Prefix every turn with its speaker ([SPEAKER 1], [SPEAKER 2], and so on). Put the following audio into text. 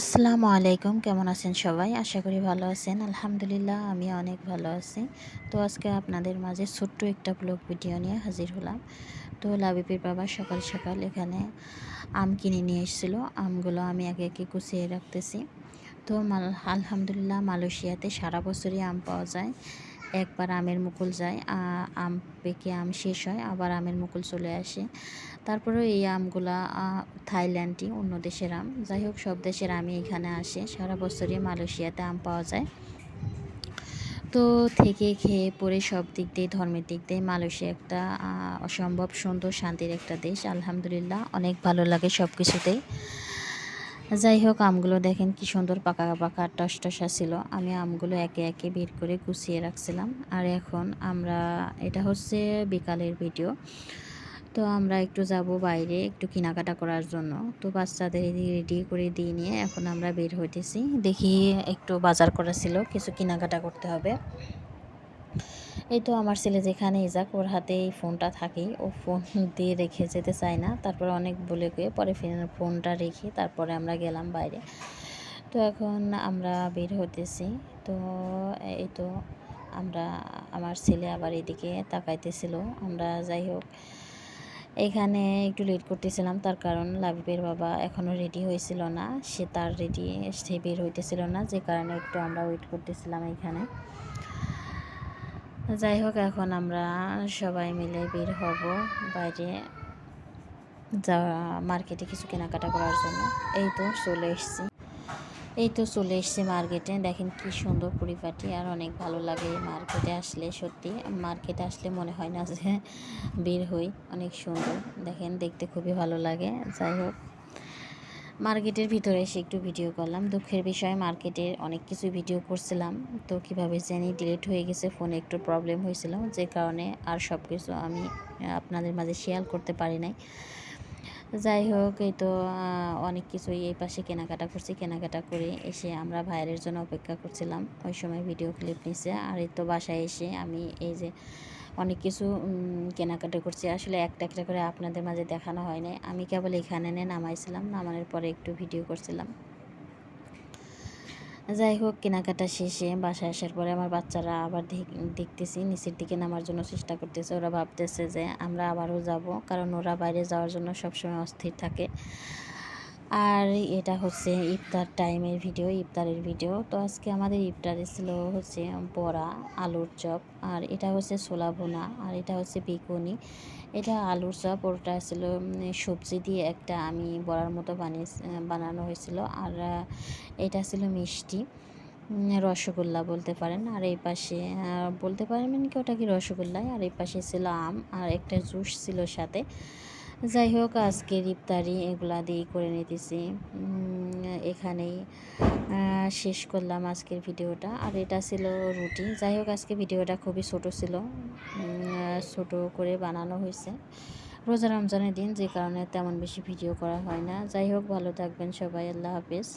[SPEAKER 1] আসসালামু আলাইকুম। কেমন আছেন সবাই? আশা করি ভালো আছেন। আলহামদুলিল্লাহ, আমি অনেক ভালো আছি। তো আজকে আপনাদের মাঝে ছোট্ট একটা ব্লগ ভিডিও নিয়ে হাজির হলাম। তো লাবিপির বাবা সকাল সকাল এখানে আম কিনে নিয়ে এসেছিল। আমগুলো আমি একে একে কুচিয়ে রাখতেছি। তো মাল আলহামদুলিল্লাহ, মালয়েশিয়াতে সারা বছরই আম পাওয়া যায়। একবার আমের মুকুল যায় আম পেকে আম শেষ হয়, আবার আমের মুকুল চলে আসে। তারপরেও এই আমগুলা থাইল্যান্ডই অন্য দেশের আম। যাই হোক, সব দেশের আমই এখানে আসে। সারা বছরই মালয়েশিয়াতে আম পাওয়া যায়। তো থেকে খেয়ে পরে সব দিক দিয়ে, ধর্মের দিক দিয়ে মালয়েশিয়া একটা অসম্ভব সুন্দর, শান্তির একটা দেশ। আলহামদুলিল্লাহ, অনেক ভালো লাগে সব কিছুতেই যাই হোক আমগুলো দেখেন কি সুন্দর পাকা পাকা টস টসা ছিল। আমি আমগুলো একে একে বের করে গুছিয়ে রাখছিলাম। আর এখন আমরা, এটা হচ্ছে বিকালের ভিডিও। তো আমরা একটু যাব বাইরে একটু কেনাকাটা করার জন্য। তো বাচ্চাদের রেডি করে দিয়ে নিয়ে এখন আমরা বের হইতেছি। দেখি একটু বাজার করা ছিল, কিছু কেনাকাটা করতে হবে। এই তো আমার ছেলে যেখানে যাক, ওর হাতে এই ফোনটা থাকেই। ও ফোন দিয়ে রেখে যেতে চায় না। তারপরে অনেক বলে গিয়ে পরে ফোনটা রেখে তারপরে আমরা গেলাম বাইরে। তো এখন আমরা বের হতেছি তো এই তো আমরা, আমার ছেলে আবার এদিকে তাকাইতেছিল। আমরা যাই হোক, এখানে একটু লেট করতেছিলাম। তার কারণ লাবিবের বাবা এখনও রেডি হয়েছিল না। সে তার রেডি সে বের হইতেছিল না। যে কারণে একটু আমরা ওয়েট করতেছিলাম এখানে। যাই হোক, এখন আমরা সবাই মিলে বের হব বাইরে যাওয়া মার্কেটে কিছু কেনাকাটা করার জন্য। এই তো চলে এসছি। এই তো চলে এসছি মার্কেটে দেখেন কি সুন্দর পরিপাটি আর অনেক ভালো লাগে মার্কেটে আসলে, সত্যি। মার্কেটে আসলে মনে হয় না যে বের হই। অনেক সুন্দর। দেখেন, দেখতে খুবই ভালো লাগে। যাই হোক। মার্কেটের ভিতরে এসে একটু ভিডিও করলাম। দুঃখের বিষয়ে মার্কেটের অনেক কিছু ভিডিও করছিলাম। তো কীভাবে জানি ডিলিট হয়ে গেছে ফোনে একটু প্রবলেম হয়েছিল। যে কারণে আর সব কিছু আমি আপনাদের মাঝে শেয়ার করতে পারি নাই। যাই হোক, এই তো অনেক কিছুই এই পাশে কেনাকাটা করছি। কেনাকাটা করে এসে আমরা ভাইয়ের জন্য অপেক্ষা করছিলাম। ওই সময় ভিডিও ক্লিপ নিছে। আর এই তো বাসায় এসে আমি এই যে অনেক কিছু কেনাকাটা করছি। আসলে একটা একটা করে আপনাদের মাঝে দেখানো হয় নাই। আমি কেবল এখানে এনে নামাইছিলাম, নামানোর পরে একটু ভিডিও করছিলাম। যাই হোক, কেনাকাটা শেষে বাসায় আসার পরে আমার বাচ্চারা আবার দেখতেছি, নিচের দিকে নামার জন্য চেষ্টা করতেছে। ওরা ভাবতেছে যে আমরা আবারও যাব, কারণ ওরা বাইরে যাওয়ার জন্য সবসময় অস্থির থাকে। আর এটা হচ্ছে ইফতার টাইমের ভিডিও, ইফতারের ভিডিও। তো আজকে আমাদের ইফতারে ছিল হচ্ছে বড়া, আলুর চপ, আর এটা হচ্ছে ছোলা ভুনা, আর এটা হচ্ছে বেগুনি। এটা আলুর চপ, ওটা ছিল সবজি দিয়ে একটা আমি বড়ার মতো বানিয়ে বানানো হয়েছিল। আর এটা ছিল মিষ্টি রসগোল্লা বলতে পারেন। আর এই পাশে বলতে পারেন কি ওটা কি রসগোল্লাই? আর এই পাশে ছিল আম, আর একটা জুস ছিল সাথে। যাই হোক আজকের ইফতারি এগুলা দিয়েই করে নিতেছি। এখানেই শেষ করলাম আজকের ভিডিওটা। আর এটা ছিল রুটি। যাই হোক আজকে ভিডিওটা খুবই ছোট ছিল। ছোট করে বানানো হয়েছে। রোজা রমজানের দিন যে কারণে তেমন বেশি ভিডিও করা হয় না। যাই হোক ভালো থাকবেন সবাই। আল্লাহ হাফেজ।